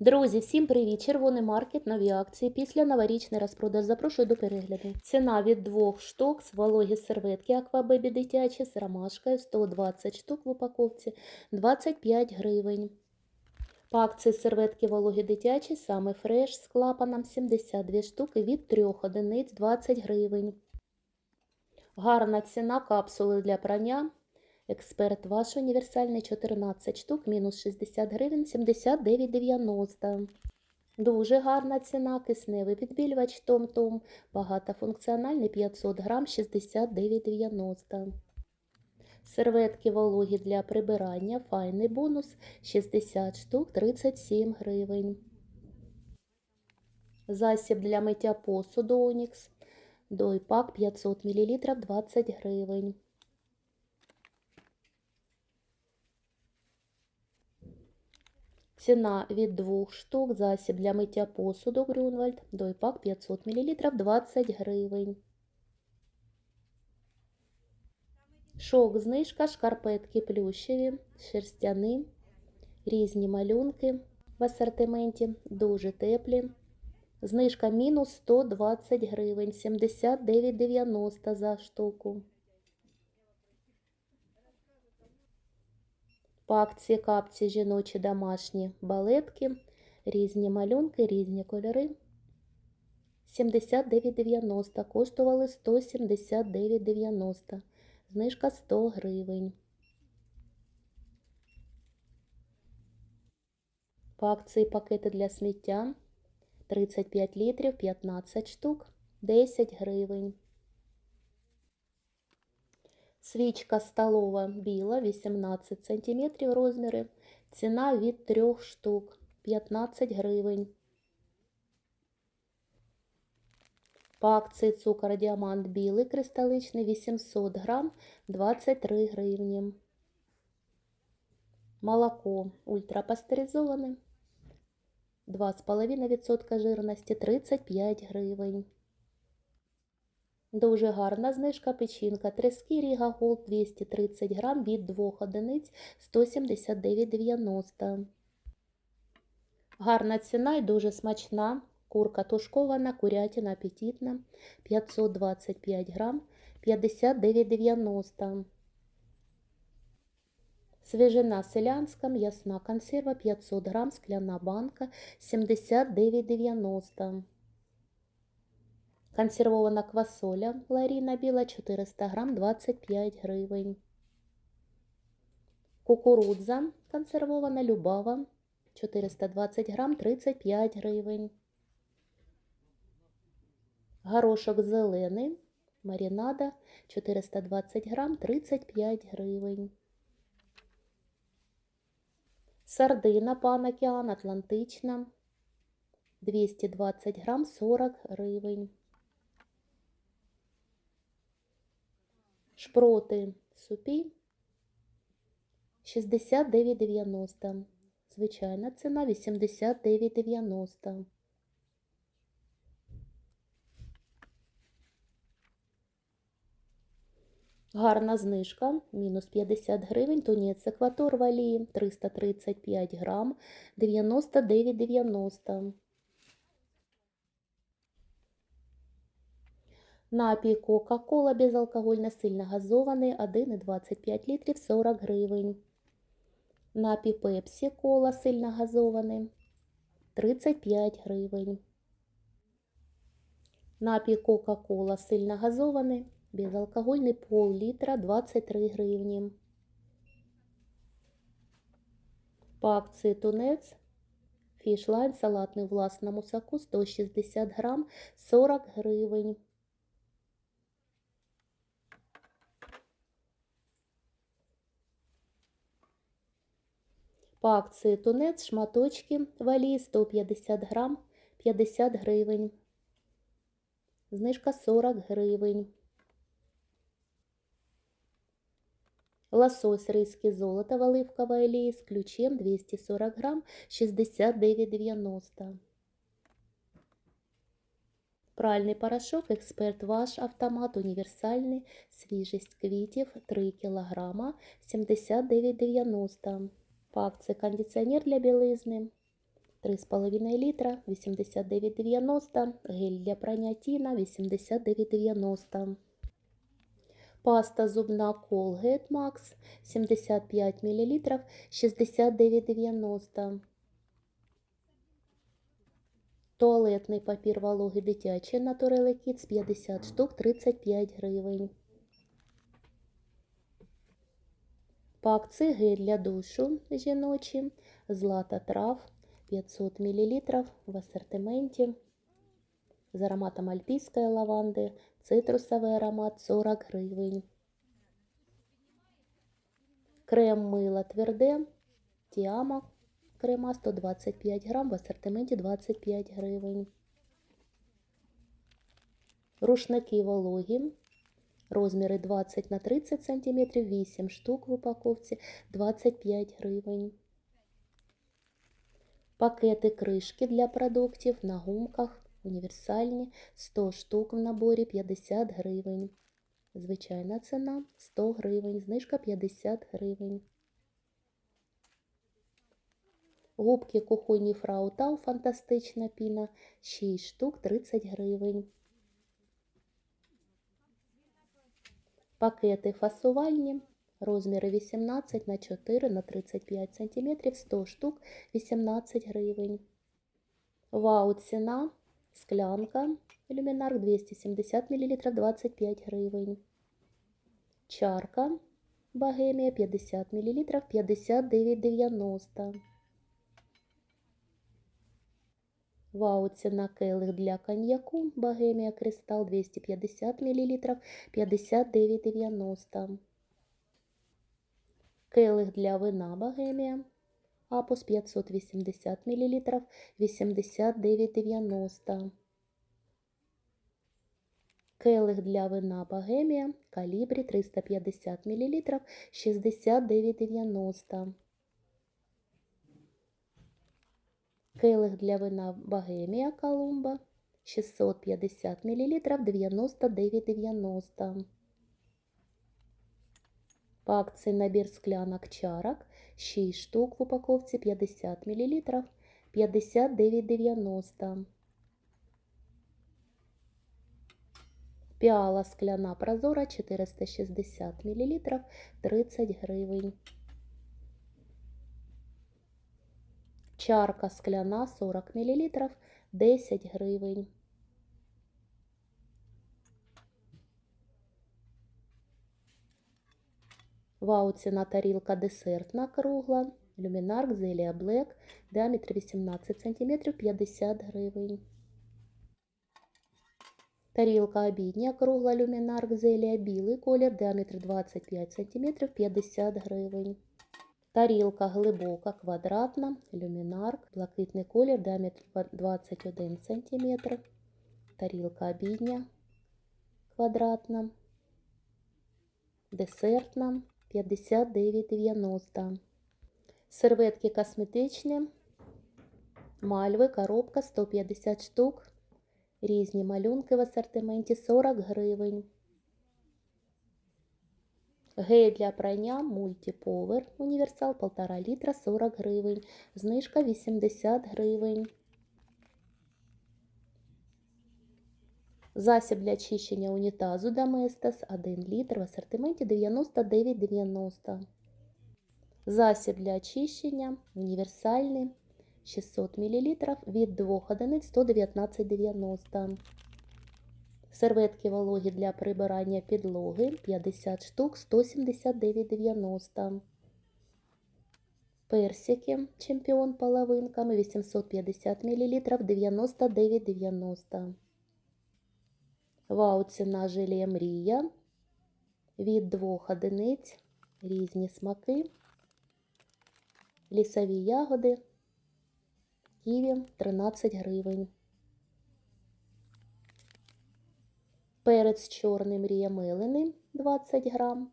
Друзі, всім привіт! Червоний маркет, нові акції. Після новорічний розпродаж. Запрошую до перегляду. Ціна від двох штук з вологі серветки Аквабебі дитячі з ромашкою 120 штук в упаковці 25 гривень. По акції серветки вологі дитячі, саме фреш з клапаном 72 штуки від 3 одиниць 20 гривень. Гарна ціна капсули для прання. Експерт ваш універсальний 14 штук, мінус 60 гривень, 79,90. Дуже гарна ціна, кисневий підбілювач Том-Том, багатофункціональний 500 грам, 69,90. Серветки вологі для прибирання, файний бонус 60 штук, 37 гривень. Засіб для миття посуду Онікс, дойпак 500 мл, 20 гривень. Ціна від двох штук, засіб для миття посуду Грюнвальд, дойпак 500 мл, 20 гривень. Шок знижка, шкарпетки плющеві, шерстяні, різні малюнки в асортименті, дуже теплі. Знижка мінус 120 гривень, 79,90 за штуку. По акції капці жіночі домашні балетки, різні малюнки, різні кольори. 79,90 коштували 179,90. Знижка 100 гривень. По акції пакети для сміття 35 літрів, 15 штук, 10 гривень. Свічка столова біла 18 см розміри. Ціна від 3 штук 15 гривень. По акції цукор діамант білий кристаличний 800 грам 23 гривні. Молоко ультрапастеризоване 2,5% жирності 35 гривень. Дуже гарна знижка печінка. Трески Ріга Голд 230 грам від 2 одиниць 179,90. Гарна ціна і дуже смачна. Курка тушкована, курятина апетитна 525 грам 59,90. Свіжина селянська, м'ясна консерва 500 грам, скляна банка 79,90. Консервована квасоля Ларіна біла 400 грам 25 гривень. Кукурудза консервована Любава 420 грам 35 гривень. Горошок зелений марінада 420 грам 35 гривень. Сардина пан океан Атлантична 220 грам 40 гривень. Шпроти супі 69,90. Звичайна ціна 89,90. Гарна знижка, мінус 50 гривень, тунець екватор валії 335 грам, 99,90. Напій Кока-Кола безалкогольно сильно газований 1,25 літрів 40 гривень. Напій Пепсі Кола сильно газований 35 гривень. Напій Кока-Кола сильно газований безалкогольний пол літра 23 гривні. По акції тунець фішлайн салатний у власному соку 160 грам 40 гривень. Акції тунець шматочки валі 150 грам 50 гривень. Знижка 40 гривень. Лосось ризки золота в оливковой олії з ключем 240 грам 69,90. Пральний порошок Експерт Ваш автомат універсальний. Свіжість квітів 3 кг 79,90. По акції кондиціонер для білизни 3,5 літра 89,90. Гель для прання Тіна 89,90. Паста зубна Colgate Max 75 мл 69,90. Туалетний папір вологий дитячий Naturelle Kids 50 штук 35 гривень. По акції для душу жіночий Злата трав 500 мл в асортименті з ароматом альпійської лаванди, цитрусовий аромат 40 гривень. Крем мило тверде, Тіама крема 125 грам в асортименті 25 гривень. Рушники вологі, розміри 20 на 30 см, 8 штук в упаковці 25 гривень. Пакети кришки для продуктів на гумках універсальні 100 штук в наборі 50 гривень. Звичайна ціна 100 гривень, знижка 50 гривень. Губки кухонні Фрау Тау фантастична піна 6 штук 30 гривень. Пакети фасувальні розміри 18 на 4 на 35 см 100 штук 18 гривень. Вау ціна склянка люмінарк 270 мл 25 гривень. Чарка Богемія 50 мл 59,90. Вау, ціна келих для коньяку Богемія Кристал 250 мл 59,90. Келих для вина Богемія Апус 580 мл 89,90. Келих для вина Богемія калібрі 350 мл 69,90. Келих для вина Богемія Колумба 650 мл 99,90. По акції набір склянок чарок 6 штук в упаковці 50 мл 59,90. Піала скляна прозора 460 мл 30 гривень. Чарка скляна 40 мл 10 гривень. Вау, ціна тарілка десертна кругла. Люмінарк Зелія Блек, діаметр 18 см 50 гривень. Тарілка обідня кругла люмінарк Зелія білий колір, діаметр 25 см 50 гривень. Тарілка глибока квадратна, люмінарк, блакитний колір, діаметр 21 см. Тарілка обідня квадратна, десертна 59,90. Серветки косметичні, мальви, коробка 150 штук. Різні малюнки в асортименті 40 гривень. Гель для прання мультиповер універсал 1,5 літра 40 гривень. Знижка 80 гривень. Засіб для очищення унітазу Доместос 1 літр в асортименті 99,90. Засіб для очищення універсальний 600 мл від 2 одиниць 119,90. Серветки вологі для прибирання підлоги 50 штук 179,90. Персики чемпіон половинками 850 мл 99,90. Вау, ціна желе мрія від 2 одиниць різні смаки, лісові ягоди, ківі 13 гривень. Перець чорний мрія мелений 20 грам.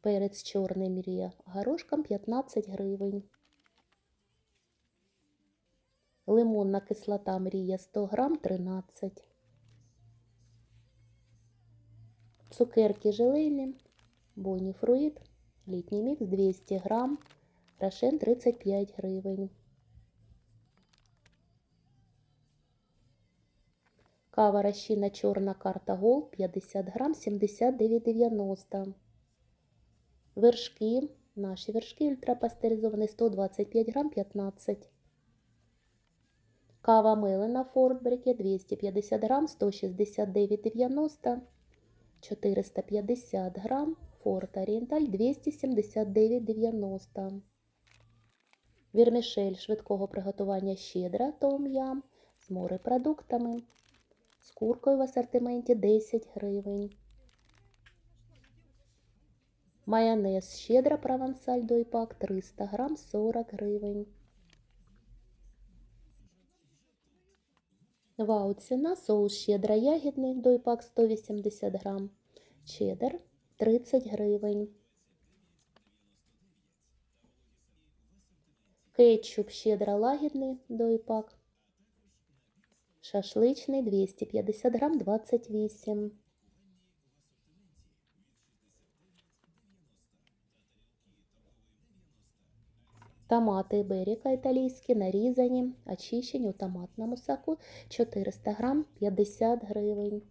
Перець чорний мрія горошком 15 гривень. Лимонна кислота мрія 100 грам 13. Цукерки желейні, Боні Фруїт, літній мікс 200 грам, Рошен 35 гривень. Кава розчинна чорна карта Гол 50 грам 79,90. Вершки. Наші вершки ультрапастеризовані 125 грам 15. Кава мелена Фордбреке 250 грам 169,90. 450 грам Форт Орієнталь 279,90. Вірмішель швидкого приготування щедра том-ям з морепродуктами. З куркою в асортименті 10 гривень. Майонез щедра провансаль дойпак 300 грам 40 гривень. Вау, ціна соус щедра ягідний дойпак 180 грам. Чеддер 30 гривень. Кетчуп щедра лагідний дойпак. Шашличний 250 грам 28. Томати беріка італійські нарізані, очищені у томатному соку 400 грам 50 гривень.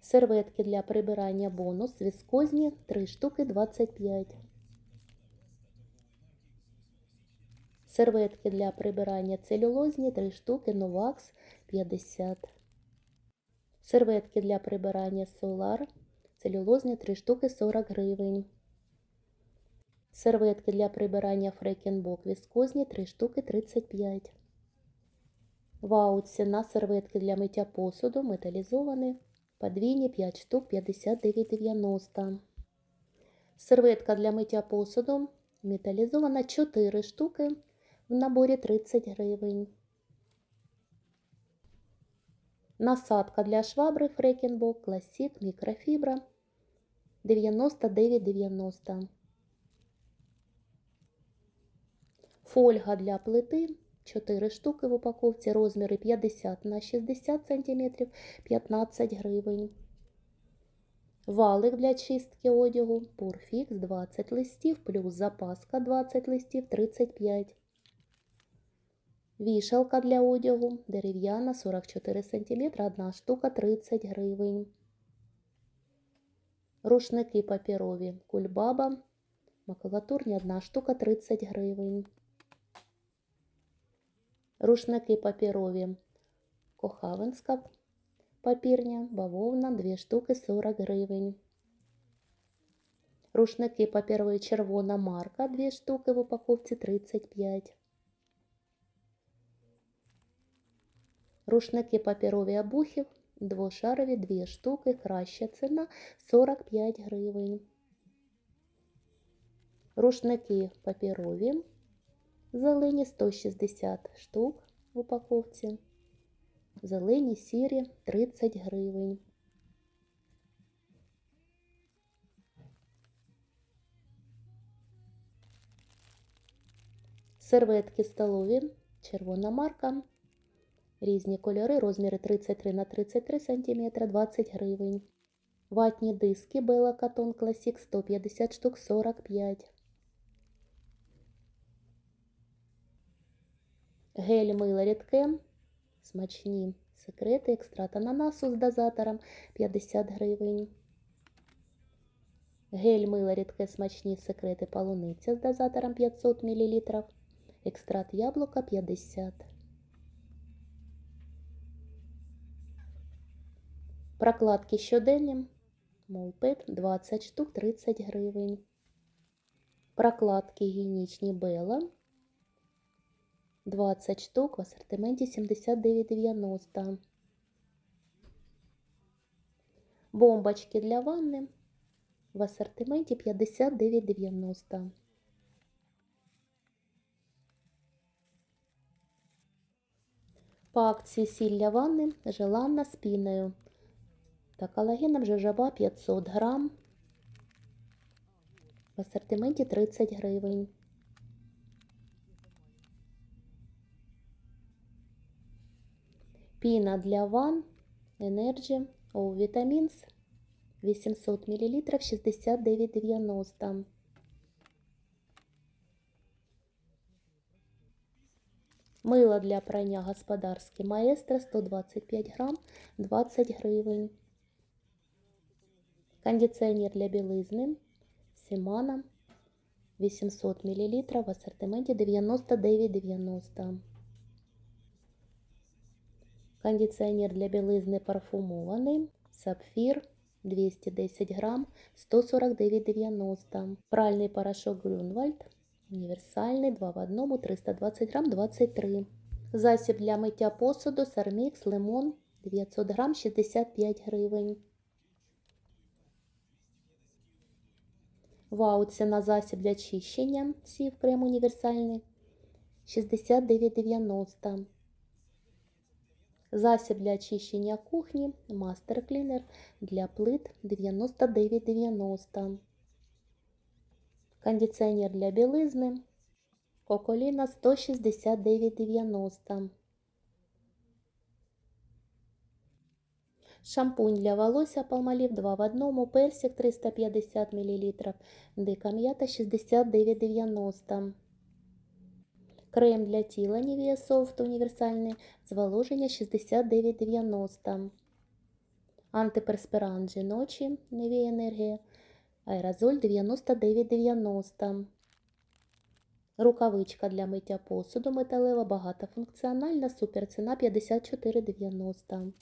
Серветки для прибирання бонус віскозні 3 штуки 25. Серветки для прибирання целюлозні 3 штуки Новакс 50. Серветки для прибирання Solar целюлозні 3 штуки 40 гривень. Серветки для прибирання Фрекенбок віскозні 3 штуки 35. Вау, ціна серветки для миття посуду металізовані. Подвійні 5 штук 59,90. Серветка для миття посуду металізована 4 штуки в наборі 30 гривень. Насадка для швабри Фрекенбок Класік мікрофібра 99,90. Фольга для плити 4 штуки в упаковці, розміри 50 на 60 см 15 гривень. Валик для чистки одягу Пурфікс 20 листів плюс запаска 20 листів 35 Вішалка для одягу дерев'яна 44 см, одна штука 30 гривень. Рушники папірові кульбаба, макулатурні одна штука 30 гривень. Рушники папірові кохавинська папірня, бавовна 2 штуки 40 гривень. Рушники папірові червона марка 2 штуки в упаковці 35 Рушники папірові обухів, двошарові 2 штуки, краща ціна 45 гривень. Рушники папірові, зелені 160 штук в упаковці, зелені сірі 30 гривень. Серветки столові, червона марка. Різні кольори, розміри 33 на 33 см 20 гривень. Ватні диски Bella Cotton Classic 150 штук 45. Гель мило рідке. Смачні секрети, екстрат ананасу з дозатором 50 гривень. Гель мило рідке смачні секрети полуниця з дозатором 500 мл. Екстракт яблука 50 Прокладки щоденні. Молпет 20 штук 30 гривень. Прокладки гігієнічні Бела 20 штук в асортименті 79,90. Бомбочки для ванни в асортименті 59,90. По акції сіль для ванни желанна з піною та колагеном жижаба 500 грам. В асортименті 30 гривень. Піна для ван Energy O Vitamins 800 мл 69,90. Мило для прання господарське маестро 125 грам 20 гривень. Кондиціонер для білизни Сімана 800 мл в асортименті 99,90. Кондиціонер для білизни парфумований Сапфір 210 грам 149,90. Пральний порошок Грюнвальд універсальний 2 в 1 320 грам 23. Засіб для миття посуду Сармікс Лимон 900 грам 65 гривень. Вау, ціна засіб для чищення сів крем універсальний 69,90. Засіб для очищення кухні Master Cleaner для плит 99,90. Кондиціонер для білизни Коколіна 169,90. Шампунь для волосся Palmolive 2 в 1, персик 350 мл, дика м'ята 69,90. Крем для тіла Nivea Soft універсальний, зволоження 69,90. Антиперспирант жіночі Nivea Енергія, аерозоль 99,90. Рукавичка для миття посуду металева, багатофункціональна, суперціна 54,90.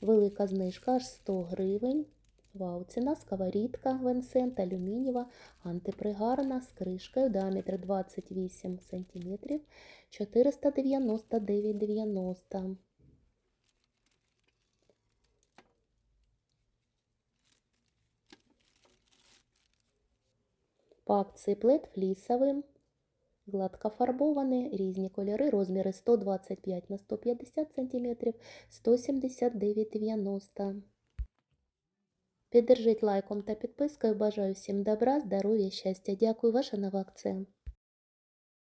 Велика знижка аж 100 гривень. Вау, ціна сковорідка Венсент алюмінієва, антипригарна з кришкою, діаметр 28 см, 499,90. По акції плед флісовий, гладкофарбований, різні кольори, розміри 125 на 150 см, 179,90. Піддержіть лайком та підпискою. Бажаю всім добра, здоров'я, щастя. Дякую, ваша нова акція.